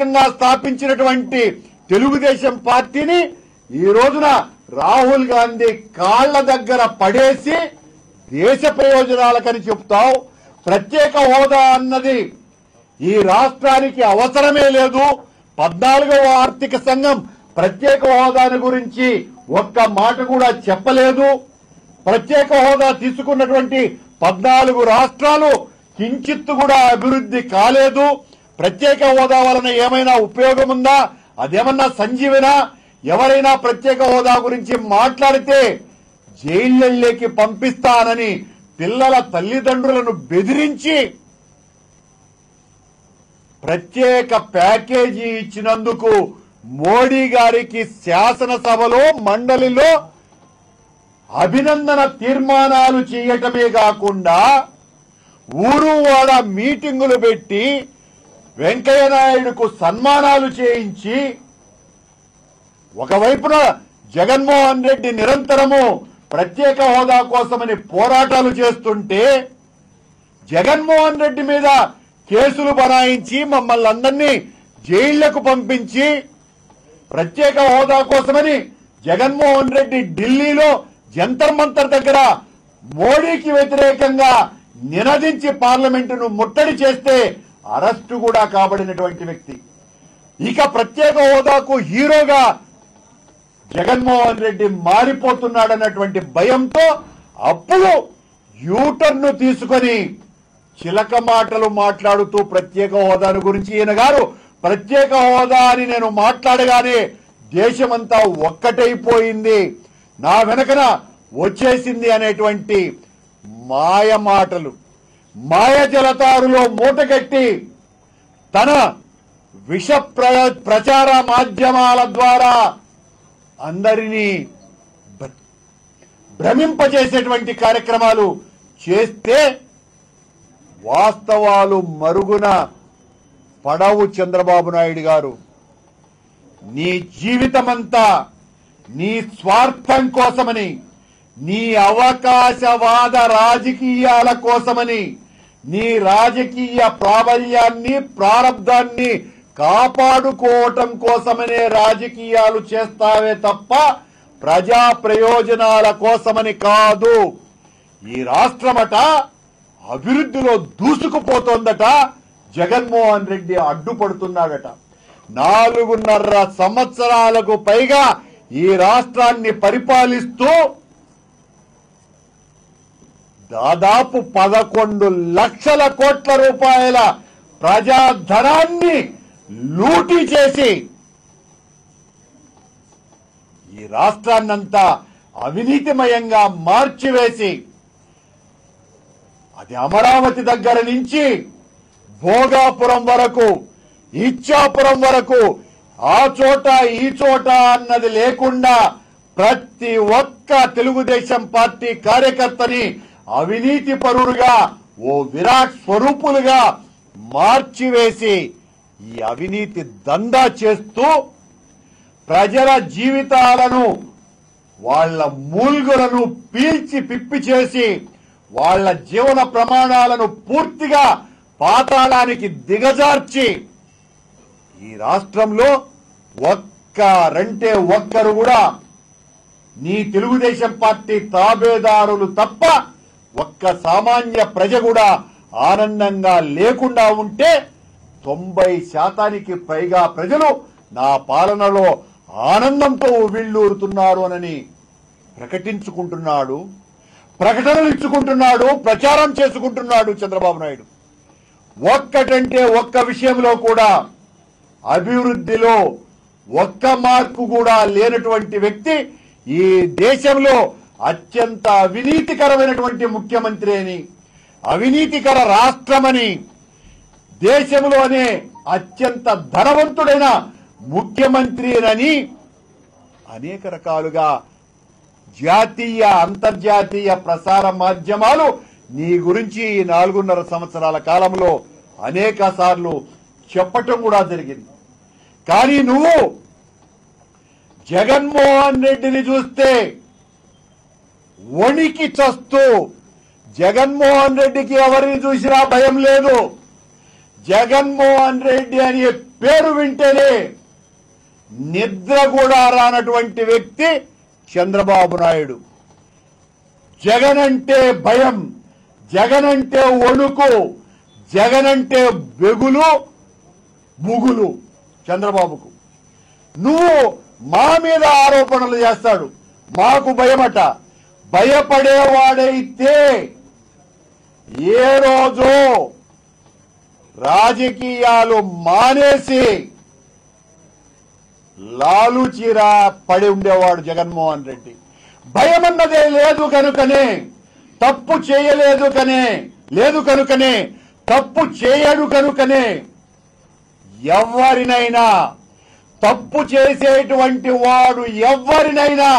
ఏకంగా స్థాపించినటువంటి తెలుగుదేశం పార్టీని ఈ రోజున రాహుల్ గాంధీ కాళ్ళ దగ్గర పడేసి దేశ ప్రయోజనాలకని చెప్తావు. ప్రత్యేక హోదా అన్నది ఈ రాష్ట్రానికి అవసరమే లేదు. పద్నాలుగవ ఆర్థిక సంఘం ప్రత్యేక హోదాని గురించి ఒక్క మాట కూడా చెప్పలేదు. ప్రత్యేక హోదా తీసుకున్నటువంటి పద్నాలుగు రాష్ట్రాలు కించిత్తు కూడా అభివృద్ధి కాలేదు. ప్రత్యేక హోదా వలన ఏమైనా ఉపయోగం ఉందా అదేమన్నా సంజీవినా? ఎవరైనా ప్రత్యేక హోదా గురించి మాట్లాడితే జైళ్ళకి పంపిస్తానని పిల్లల తల్లిదండ్రులను బెదిరించి ప్రత్యేక ప్యాకేజీ ఇచ్చినందుకు మోడీ గారికి శాసనసభలో మండలిలో అభినందన తీర్మానాలు చేయటమే కాకుండా ఊరు వాడ మీటింగులు పెట్టి వెంకయ్య నాయుడుకు సన్మానాలు చేయించి ఒకవైపున జగన్మోహన్ రెడ్డి నిరంతరము ప్రత్యేక హోదా కోసమని పోరాటాలు చేస్తుంటే జగన్మోహన్ రెడ్డి మీద కేసులు బనాయించి మమ్మల్ని అందరినీ జైళ్ళకు పంపించి ప్రత్యేక హోదా కోసమని జగన్మోహన్ రెడ్డి ఢిల్లీలో జంతర్ మంతర్ దగ్గర మోడీకి వ్యతిరేకంగా నినదించి పార్లమెంటును ముట్టడి చేస్తే అరెస్టు కూడా కాబడినటువంటి వ్యక్తి. ఇక ప్రత్యేక హోదాకు హీరోగా జగన్మోహన్ రెడ్డి మారిపోతున్నాడన్నటువంటి భయంతో అప్పుడు యూటర్న్ తీసుకొని చిలక మాటలు మాట్లాడుతూ ప్రత్యేక హోదాను గురించి ఈయన గారు ప్రత్యేక హోదా అని నేను మాట్లాడగానే దేశమంతా ఒక్కటైపోయింది. నా వెనకన వచ్చేసింది అనేటువంటి మాయ మాటలు. మాయ జలతారులో మూటగట్టి తన విష ప్ర- ప్రచార మాధ్యమాల ద్వారా అందరినీ భ- భ్రమింపజేసేటువంటి కార్యక్రమాలు చేస్తే వాస్తవాలు మరుగున పడవు చంద్రబాబు నాయుడు గారు. నీ జీవితమంతా నీ స్వార్థం కోసమని నీ అవకాశవాద రాజకీయాల కోసమని నీ రాజకీయ ప్రాబల్యాన్ని ప్రారంధాన్ని కాపాడుకోవటం కోసమనే రాజకీయాలు చేస్తావే తప్ప ప్రజా ప్రయోజనాల కోసమని కాదు. ఈ రాష్ట్రమట అభివృద్ధిలో దూసుకుపోతోందట. జగన్మోహన్ రెడ్డి అడ్డుపడుతున్నాడట. నాలుగున్నర సంవత్సరాలకు పైగా ఈ రాష్ట్రాన్ని పరిపాలిస్తూ దాదాపు పదకొండు లక్షల కోట్ల రూపాయల ప్రజాధనాన్ని లూటీ చేసి ఈ రాష్ట్రాన్నంతా అవినీతిమయంగా మార్చివేసి అది అమరావతి దగ్గర నుంచి భోగాపురం వరకు ఇచ్చాపురం వరకు ఆ చోట ఈ చోట అన్నది లేకుండా ప్రతి ఒక్క తెలుగుదేశం పార్టీ కార్యకర్తని అవినీతి పరుడుగా ఓ విరాట్ స్వరూపులుగా మార్చివేసి ఈ అవినీతి దందా చేస్తూ ప్రజల జీవితాలను వాళ్ళ మూల్గులను పీల్చి పిప్పి చేసి వాళ్ళ జీవన ప్రమాణాలను పూర్తిగా పాతాళానికి దిగజార్చి ఈ రాష్ట్రంలో ఒక్కరంటే ఒక్కరు కూడా నీ తెలుగుదేశం పార్టీ తాబేదారులు తప్ప ఒక్క సామాన్య ప్రజ కూడా ఆనందంగా లేకుండా ఉంటే తొంభై శాతానికి పైగా ప్రజలు నా పాలనలో ఆనందంతో ఉవ్విళ్ళూరుతున్నారు అని ప్రకటించుకుంటున్నాడు ప్రకటనలు ఇచ్చుకుంటున్నాడు ప్రచారం చేసుకుంటున్నాడు చంద్రబాబు నాయుడు. ఒక్కటంటే ఒక్క విషయంలో కూడా అభివృద్ధిలో ఒక్క మార్పు కూడా లేనటువంటి వ్యక్తి ఈ దేశంలో అత్యంత అవినీతికరమైనటువంటి ముఖ్యమంత్రి అని అవినీతికర రాష్ట్రమని దేశంలోనే అత్యంత ధనవంతుడైన ముఖ్యమంత్రినని అనేక రకాలుగా జాతీయ అంతర్జాతీయ ప్రసార మాధ్యమాలు నీ గురించి ఈ నాలుగున్నర సంవత్సరాల కాలంలో అనేక సార్లు చెప్పటం కూడా జరిగింది. కానీ నువ్వు జగన్మోహన్ రెడ్డిని చూస్తే వణికి చస్తూ జగన్మోహన్ రెడ్డికి ఎవరిని చూసినా భయం లేదు. జగన్మోహన్ రెడ్డి అనే పేరు వింటేనే నిద్ర కూడా రానటువంటి వ్యక్తి చంద్రబాబు నాయుడు. జగన్ అంటే భయం జగన్ అంటే వణుకు జగన్ అంటే బెగులు ముగులు చంద్రబాబుకు. నువ్వు మా మీద ఆరోపణలు చేస్తాడు. మాకు భయమట. భయపడేవాడైతే ఏ రోజు రాజకీయాలు మానేసి లాలుచీరా పడి ఉండేవాడు జగన్మోహన్ రెడ్డి. భయమన్నదే లేదు కనుకనే తప్పు చేయలేదు కనే లేదు కనుకనే తప్పు చేయడు కనుకనే ఎవరినైనా తప్పు చేసేటువంటి వాడు ఎవరినైనా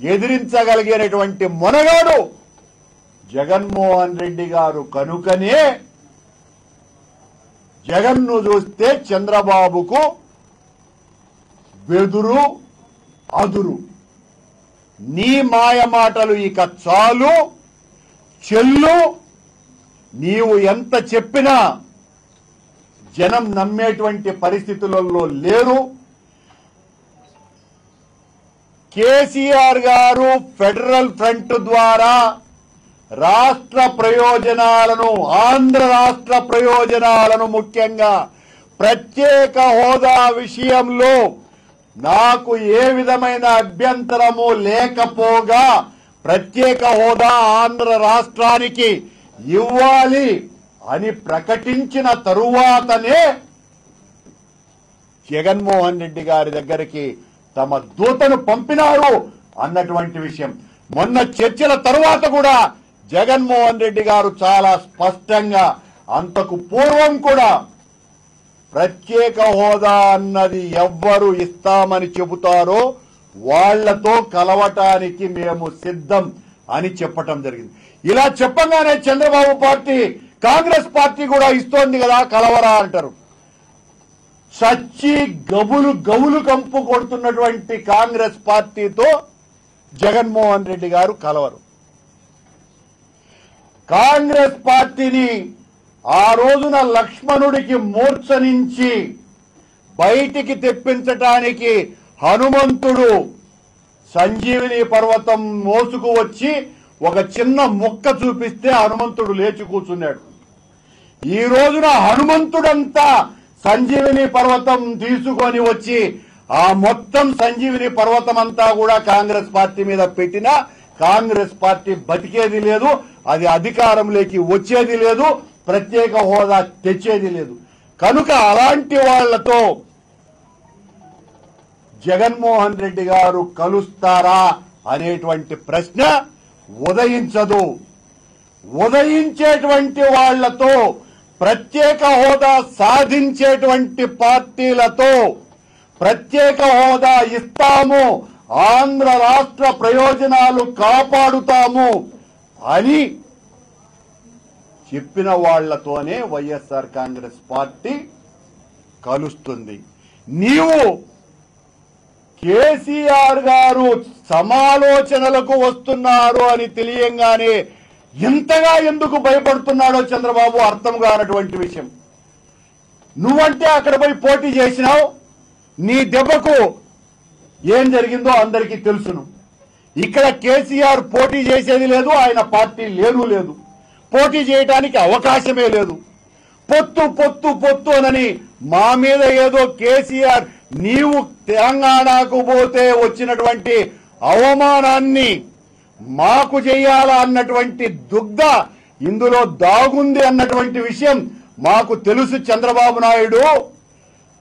ఎదిరించగలిగేటువంటి మొనగాడు జగన్మోహన్ రెడ్డి గారు కనుకనే జగన్ను చూస్తే చంద్రబాబుకు వెదురు అదురు. నీ మాయ మాటలు ఇక చాలు చెల్లు నీవు ఎంత చెప్పినా జనం నమ్మేటువంటి పరిస్థితులలో లేరు. కేసీఆర్ గారు ఫెడరల్ ఫ్రంట్ ద్వారా రాష్ట్ర ప్రయోజనాలను ఆంధ్ర రాష్ట్ర ప్రయోజనాలను ముఖ్యంగా ప్రత్యేక హోదా విషయంలో నాకు ఏ విధమైన అభ్యంతరము లేకపోగా ప్రత్యేక హోదా ఆంధ్ర రాష్ట్రానికి ఇవ్వాలి అని ప్రకటించిన తరువాతనే జగన్మోహన్ రెడ్డి గారి దగ్గరికి తమ దూతను పంపినారు అన్నటువంటి విషయం. మొన్న చర్చల తరువాత కూడా జగన్మోహన్ రెడ్డి గారు చాలా స్పష్టంగా అంతకు పూర్వం కూడా ప్రత్యేక హోదా అన్నది ఎవ్వరు ఇస్తామని చెబుతారో వాళ్ళతో కలవటానికి మేము సిద్ధం అని చెప్పటం జరిగింది. ఇలా చెప్పంగానే చంద్రబాబు పార్టీ కాంగ్రెస్ పార్టీ కూడా ఇస్తోంది కదా కలవరా అంటారు. చచ్చి గబులు గవులు కంపు కొడుతున్నటువంటి కాంగ్రెస్ పార్టీతో జగన్మోహన్ రెడ్డి గారు కలవరు. కాంగ్రెస్ పార్టీని ఆ రోజున లక్ష్మణుడికి మూర్ఛనించి బయటికి తెప్పించటానికి హనుమంతుడు సంజీవిని పర్వతం మోసుకు వచ్చి ఒక చిన్న మొక్క చూపిస్తే హనుమంతుడు లేచి కూర్చున్నాడు. ఈ రోజున హనుమంతుడంతా సంజీవిని పర్వతం తీసుకొని వచ్చి ఆ మొత్తం సంజీవిని పర్వతం అంతా కూడా కాంగ్రెస్ పార్టీ మీద పెట్టినా కాంగ్రెస్ పార్టీ బతికేది లేదు అది అధికారంలోకి వచ్చేది లేదు ప్రత్యేక హోదా తెచ్చేది లేదు. కనుక అలాంటి వాళ్ళతో జగన్మోహన్ రెడ్డి గారు కలుస్తారా అనేటువంటి ప్రశ్న ఉదయించదు. ఉదయించేటువంటి వాళ్ళతో ప్రత్యేక హోదా సాధించేటువంటి పార్టీలతో ప్రత్యేక హోదా ఇస్తాము ఆంధ్ర రాష్ట్ర ప్రయోజనాలు కాపాడుతాము అని చెప్పిన వాళ్ళతోనే వైఎస్ఆర్ కాంగ్రెస్ పార్టీ కలుస్తుంది. నీవు కేసీఆర్ గారు సమాలోచనలకు వస్తున్నారు అని తెలియంగానే ఇంతగా ఎందుకు భయపడుతున్నాడో చంద్రబాబు అర్థం కానటువంటి విషయం. నువ్వంటే అక్కడ పోయి పోటీ చేసినావు నీ దెబ్బకు ఏం జరిగిందో అందరికీ తెలుసును. ఇక్కడ కేసీఆర్ పోటీ చేసేది లేదు ఆయన పార్టీ లేదు లేదు. పోటీ చేయడానికి అవకాశమే లేదు. పొత్తు పొత్తు పొత్తు అనని మా మీద ఏదో కేసీఆర్ నీవు తెలంగాణకు పోతే వచ్చినటువంటి అవమానాన్ని మాకు చేయాలా అన్నటువంటి దుగ్ధ ఇందులో దాగుంది అన్నటువంటి విషయం మాకు తెలుసు చంద్రబాబు నాయుడు.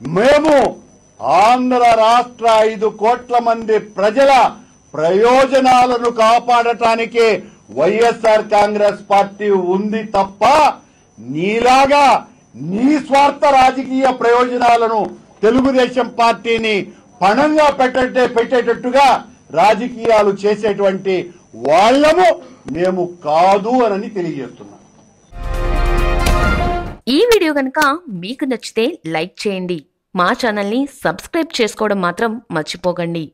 మేము ఆంధ్ర రాష్ట్ర ఐదు కోట్ల మంది ప్రజల ప్రయోజనాలను కాపాడటానికి వైఎస్ఆర్ కాంగ్రెస్ పార్టీ ఉంది తప్ప నీలాగా నీ స్వార్థ రాజకీయ ప్రయోజనాలను తెలుగుదేశం పార్టీని పణంగా పెట్టే పెట్టేటట్టుగా రాజకీయాలు చేసేటువంటి వాళ్ళము మేము కాదు అని తెలియజేస్తున్నాం. ఈ వీడియో కనుక మీకు నచ్చితే లైక్ చేయండి. మా ఛానల్ని సబ్స్క్రైబ్ చేసుకోవడం మాత్రం మర్చిపోకండి.